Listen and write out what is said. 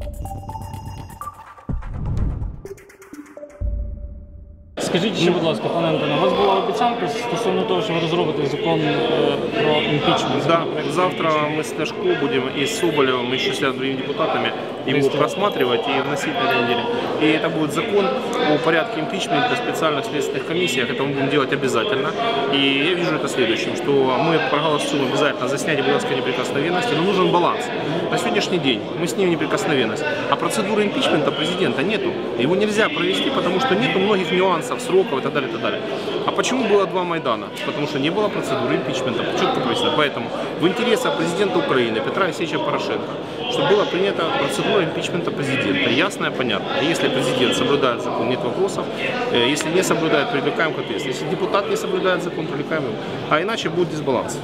Thank you. Скажіть ще, будь ласка, пане Антоне, у вас була обіцянка стосовно того, що ви розробите закон е, про імпічмент. Да, завтра мы с Ляшко будем и с Соболевым, еще с другими депутатами его Есть. просматривать и вносить на этой неделе. И это будет закон о порядке импичмента в специальных следственных комиссиях. Это мы будем делать обязательно. И я вижу это следующим, что мы проголосуем обязательно за снятие Булгарской неприкосновенности, но нужен баланс. На сегодняшний день мы снимем неприкосновенность, а процедуры импичмента президента нету. Его нельзя провести, потому что нету многих нюансов, сроков и так далее, и так далее. А почему было два Майдана? Потому что не было процедуры импичмента, четко прописано. Поэтому в интересах президента Украины Петра Алексеевича Порошенко, чтобы была принята процедура импичмента президента, ясная, понятная. Если президент соблюдает закон, нет вопросов. Э, Если не соблюдает, привлекаем к ответственности. Если депутат не соблюдает закон, привлекаем его. А иначе будет дисбаланс.